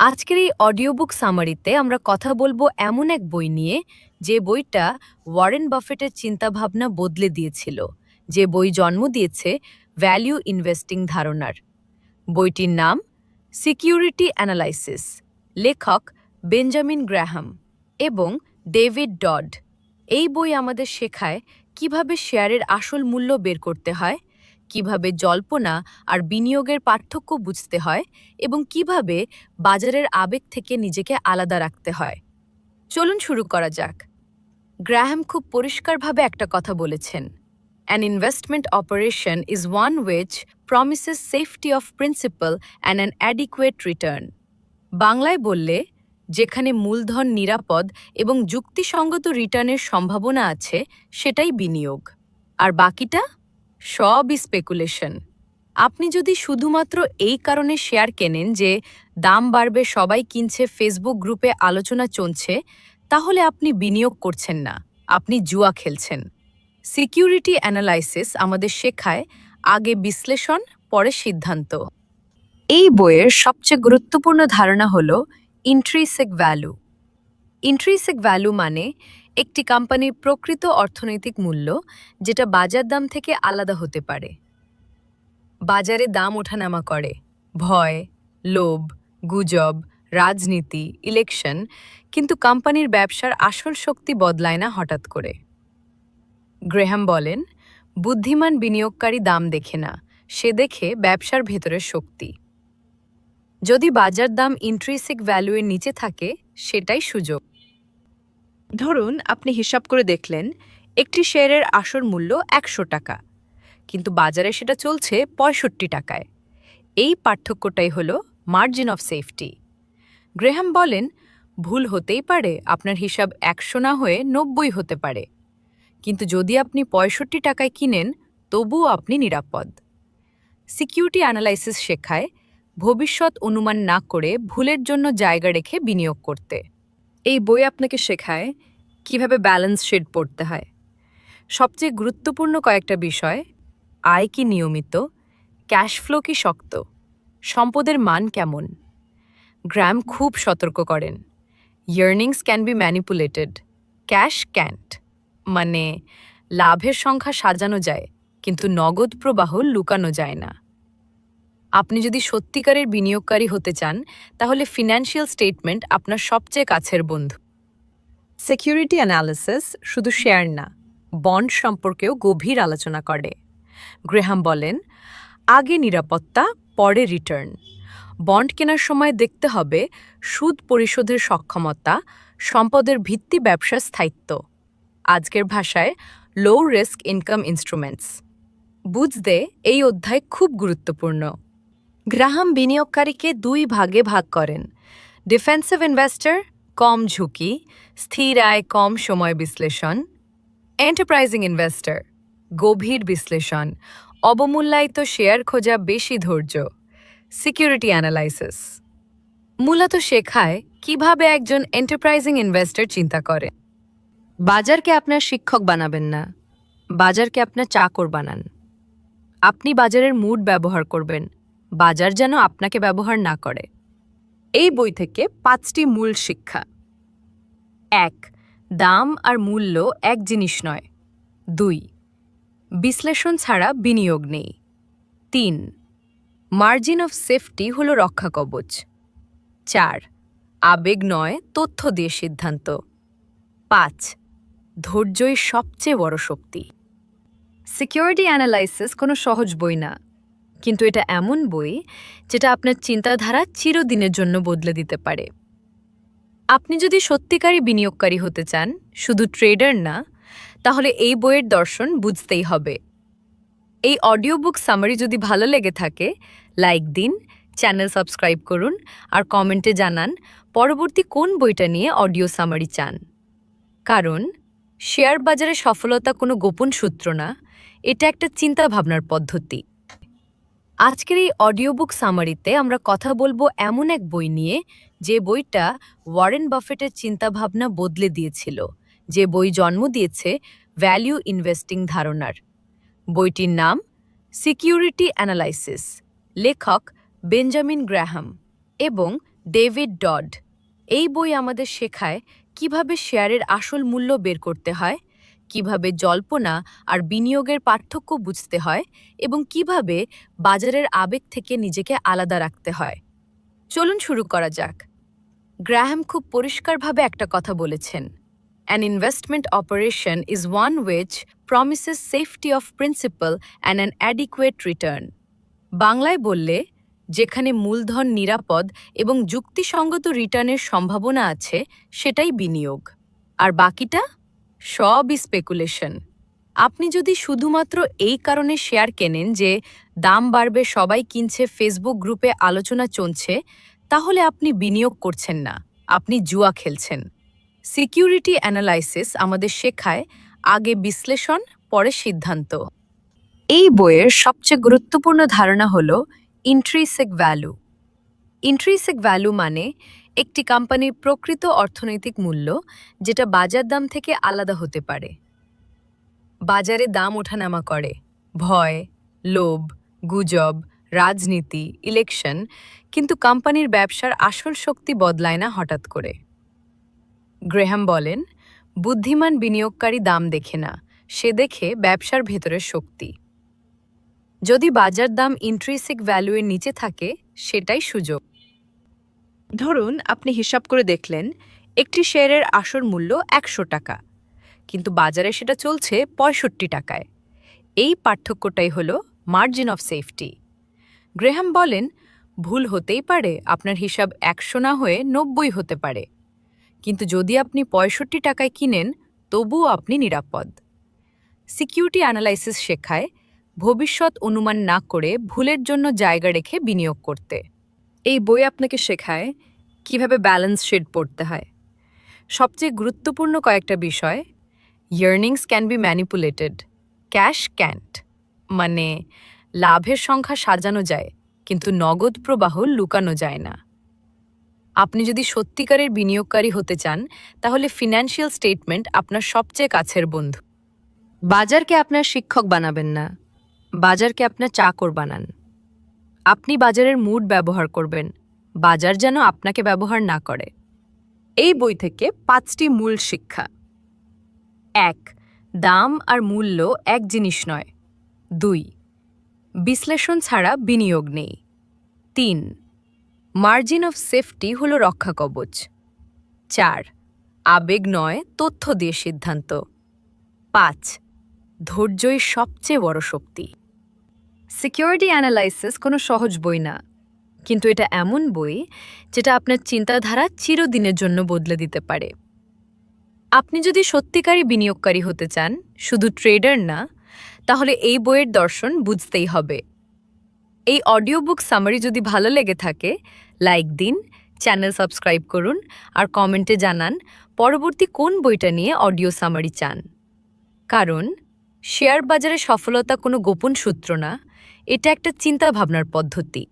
আজকের এই audio book সামারিতে আমরা কথা বলব এমন এক বই নিয়ে, যে বইটা ওয়ারেন বাফেটের চিন্তাভাবনা বদলে দিয়েছিল, যে বই জন্ম দিয়েছে ভ্যালিউ ইনভেস্টিং ধারণার। বইটির নাম সিকিউরিটি অ্যানালাইসিস লেখক বেঞ্জামিন গ্র্যাহাম এবং ডেভিড ডড। এই বই আমাদের শেখায় কীভাবে শেয়ারের আসল মূল্য বের করতে হয় কীভাবে জল্পনা আর বিনিয়োগের পার্থক্য বুঝতে হয় এবং কীভাবে বাজারের আবেগ থেকে নিজেকে আলাদা রাখতে হয়। চলুন শুরু করা যাক। গ্রাহাম খুব পরিষ্কারভাবে একটা কথা বলেছেন। An investment operation is one which promises safety of principal and an adequate return. বাংলায় বললে, যেখানে মূলধন নিরাপদ এবং যুক্তিসঙ্গত রিটার্নের সম্ভাবনা আছে, সেটাই বিনিয়োগ। আর বাকিটা? সবই স্পেকুলেশন আপনি যদি শুধুমাত্র এই কারণে শেয়ার কেনেন যে দাম বাড়বে, সবাই কিনছে ফেসবুক গ্রুপে আলোচনা চলছে, তাহলে আপনি বিনিয়োগ করছেন না, আপনি জুয়া খেলছেন। সিকিউরিটি অ্যানালাইসিস আমাদের শেখায় আগে বিশ্লেষণ, পরে সিদ্ধান্ত। এই বইয়ের সবচেয়ে গুরুত্বপূর্ণ ধারণা হল ইন্ট্রিসেক ভ্যালু ইন্ট্রিসেক ভ্যালু মানে একটি কোম্পানির প্রকৃত অর্থনৈতিক মূল্য, যেটা বাজার দাম থেকে আলাদা হতে পারে। বাজারে দাম ওঠানামা করে। ভয়, লোভ, গুজব, রাজনীতি, ইলেকশন, কিন্তু কোম্পানির ব্যবসার আসল শক্তি বদলায় না হঠাৎ করে। গ্রেহাম বলেন, বুদ্ধিমান বিনিয়োগকারী দাম দেখে না, সে দেখে ব্যবসার ভেতরের শক্তি। যদি বাজার দাম ইন্ট্রিসিক ভ্যালুয়ের নিচে থাকে, সেটাই সুযোগ। ধরুন, আপনি হিসাব করে দেখলেন, একটি শেয়ারের আসল মূল্য একশো টাকা, কিন্তু বাজারে সেটা চলছে পঁয়ষট্টি টাকায়। এই পার্থক্যটাই হলো মার্জিন অফ সেফটি গ্রেহাম বলেন, ভুল হতেই পারে, আপনার হিসাব একশো না হয়ে নব্বই হতে পারে। কিন্তু যদি আপনি পঁয়ষট্টি টাকায় কিনেন, তবুও আপনি নিরাপদ। সিকিউরিটি অ্যানালাইসিস শেখায়, ভবিষ্যৎ অনুমান না করে ভুলের জন্য জায়গা রেখে বিনিয়োগ করতে। এই বই আপনাকে শেখায় কীভাবে ব্যালেন্স শিট পড়তে হয়। সবচেয়ে গুরুত্বপূর্ণ কয়েকটা বিষয়, আয় কি নিয়মিত ক্যাশ ফ্লো কি শক্ত, সম্পদের মান কেমন গ্রাম খুব সতর্ক করেন earnings can be manipulated cash can't মানে লাভের সংখ্যা সাজানো যায়, কিন্তু নগদ প্রবাহ লুকানো যায় না। আপনি যদি সত্যিকারের বিনিয়োগকারী হতে চান, তাহলে ফিনান্সিয়াল স্টেটমেন্ট আপনার সবচেয়ে কাছের বন্ধু। সিকিউরিটি অ্যানালিসিস শুধু শেয়ার না বন্ড সম্পর্কেও গভীর আলোচনা করে। গ্রেহাম বলেন, আগে নিরাপত্তা, পরে রিটার্ন বন্ড কেনার সময় দেখতে হবে সুদ পরিশোধের সক্ষমতা, সম্পদের ভিত্তি ব্যবসার স্থায়িত্ব। আজকের ভাষায় লো রিস্ক ইনকাম ইনস্ট্রুমেন্টস বুঝতে এই অধ্যায় খুব গুরুত্বপূর্ণ। গ্রাহাম বিনিয়োগকারীকে দুই ভাগে ভাগ করেন। ডিফেন্সিভ ইনভেস্টর, কম ঝুঁকি, স্থির আয়, কম সময় বিশ্লেষণ। এন্টারপ্রাইজিং ইনভেস্টর, গভীর বিশ্লেষণ, অবমূল্যায়িত শেয়ার খোঁজা বেশি ধৈর্য। সিকিউরিটি অ্যানালাইসিস, মূলত শেখায় কীভাবে একজন এন্টারপ্রাইজিং ইনভেস্টর চিন্তা করে। বাজারকে আপনার শিক্ষক বানাবেন না, বাজারকে আপনার চাকর বানান। আপনি বাজারের মুড ব্যবহার করবেন বাজার যেন আপনাকে ব্যবহার না করে। এই বই থেকে পাঁচটি মূল শিক্ষা। এক, দাম আর মূল্য এক জিনিস নয়। দুই, বিশ্লেষণ ছাড়া বিনিয়োগ নেই। তিন, মার্জিন অফ সেফটি হল রক্ষা কবচ। চার, আবেগ নয়, তথ্য দিয়ে সিদ্ধান্ত। পাঁচ, ধৈর্যই সবচেয়ে বড় শক্তি। সিকিউরিটি অ্যানালাইসিস কোনো সহজ বই না। কিন্তু এটা এমন বই যেটা আপনার চিন্তাধারা চিরদিনের জন্য বদলে দিতে পারে। আপনি যদি সত্যিকারী বিনিয়োগকারী হতে চান, শুধু ট্রেডার না, তাহলে এই বইয়ের দর্শন বুঝতেই হবে। এই অডিও বুক সামারি যদি ভালো লেগে থাকে, লাইক দিন, চ্যানেল সাবস্ক্রাইব করুন আর কমেন্টে জানান পরবর্তী কোন বইটা নিয়ে অডিও সামারি চান। কারণ, শেয়ার বাজারে সফলতা কোনো গোপন সূত্র না, এটা একটা চিন্তা ভাবনার পদ্ধতি। আজকের এই অডিও বুক সামারিতে আমরা কথা বলব এমন এক বই নিয়ে, যে বইটা ওয়ারেন বাফেটের চিন্তাভাবনা বদলে দিয়েছিল, যে বই জন্ম দিয়েছে ভ্যালিউ ইনভেস্টিং ধারণার। বইটির নাম সিকিউরিটি অ্যানালাইসিস, লেখক বেঞ্জামিন গ্র্যাহাম এবং ডেভিড ডড। এই বই আমাদের শেখায় কীভাবে শেয়ারের আসল মূল্য বের করতে হয় কীভাবে জল্পনা আর বিনিয়োগের পার্থক্য বুঝতে হয় এবং কীভাবে বাজারের আবেগ থেকে নিজেকে আলাদা রাখতে হয়। চলুন শুরু করা যাক। গ্রাহাম খুব পরিষ্কারভাবে একটা কথা বলেছেন। An investment operation is one which promises safety of principal and an adequate return. বাংলায় বললে, যেখানে মূলধন নিরাপদ এবং যুক্তিসঙ্গত রিটার্নের সম্ভাবনা আছে, সেটাই বিনিয়োগ। আর বাকিটা? সবই স্পেকুলেশন আপনি যদি শুধুমাত্র এই কারণে শেয়ার কেনেন যে দাম বাড়বে, সবাই কিনছে ফেসবুক গ্রুপে আলোচনা চলছে, তাহলে আপনি বিনিয়োগ করছেন না, আপনি জুয়া খেলছেন। সিকিউরিটি অ্যানালাইসিস আমাদের শেখায় আগে বিশ্লেষণ, পরে সিদ্ধান্ত। এই বইয়ের সবচেয়ে গুরুত্বপূর্ণ ধারণা হল ইন্ট্রিসেক ভ্যালু ইন্ট্রিসেক ভ্যালু মানে একটি কোম্পানির প্রকৃত অর্থনৈতিক মূল্য, যেটা বাজার দাম থেকে আলাদা হতে পারে। বাজারে দাম ওঠানামা করে। ভয়, লোভ, গুজব, রাজনীতি, ইলেকশন, কিন্তু কোম্পানির ব্যবসার আসল শক্তি বদলায় না হঠাৎ করে। গ্রেহাম বলেন, বুদ্ধিমান বিনিয়োগকারী দাম দেখে না, সে দেখে ব্যবসার ভেতরের শক্তি। যদি বাজার দাম ইন্ট্রিসিক ভ্যালুয়ের নিচে থাকে, সেটাই সুযোগ। ধরুন, আপনি হিসাব করে দেখলেন, একটি শেয়ারের আসল মূল্য একশো টাকা, কিন্তু বাজারে সেটা চলছে পঁয়ষট্টি টাকায়। এই পার্থক্যটাই হলো মার্জিন অফ সেফটি গ্রেহাম বলেন, ভুল হতেই পারে, আপনার হিসাব একশো না হয়ে নব্বই হতে পারে। কিন্তু যদি আপনি পঁয়ষট্টি টাকায় কিনেন, তবুও আপনি নিরাপদ। সিকিউরিটি অ্যানালাইসিস শেখায়, ভবিষ্যৎ অনুমান না করে ভুলের জন্য জায়গা রেখে বিনিয়োগ করতে। এই বই আপনাকে শেখায় কীভাবে ব্যালেন্স শিট পড়তে হয়। সবচেয়ে গুরুত্বপূর্ণ কয়েকটা বিষয় earnings can be manipulated cash can't মানে লাভের সংখ্যা সাজানো যায়, কিন্তু নগদ প্রবাহ লুকানো যায় না। আপনি যদি সত্যিকারের বিনিয়োগকারী হতে চান, তাহলে ফিনান্সিয়াল স্টেটমেন্ট আপনার সবচেয়ে কাছের বন্ধু। বাজারকে আপনার শিক্ষক বানাবেন না, বাজারকে আপনার চাকর বানান। আপনি বাজারের মুড ব্যবহার করবেন। বাজার যেন আপনাকে ব্যবহার না করে। এই বই থেকে পাঁচটি মূল শিক্ষা। এক, দাম আর মূল্য এক জিনিস নয়। দুই, বিশ্লেষণ ছাড়া বিনিয়োগ নেই। তিন, মার্জিন অফ সেফটি হল রক্ষা কবচ। চার, আবেগ নয়, তথ্য দিয়ে সিদ্ধান্ত। পাঁচ, ধৈর্যই সবচেয়ে বড় শক্তি। সিকিউরিটি অ্যানালাইসিস কোনো সহজ বই না। কিন্তু এটা এমন বই যেটা আপনার চিন্তাধারা চিরদিনের জন্য বদলে দিতে পারে। আপনি যদি সত্যিকারী বিনিয়োগকারী হতে চান, শুধু ট্রেডার না, তাহলে এই বইয়ের দর্শন বুঝতেই হবে। এই অডিও বুক সামারি যদি ভালো লেগে থাকে লাইক দিন চ্যানেল সাবস্ক্রাইব করুন আর কমেন্টে জানান পরবর্তী কোন বইটা নিয়ে অডিও সামারি চান। কারণ শেয়ার বাজারে সফলতা কোনো গোপন সূত্র না এটা একটা চিন্তা ভাবনার পদ্ধতি।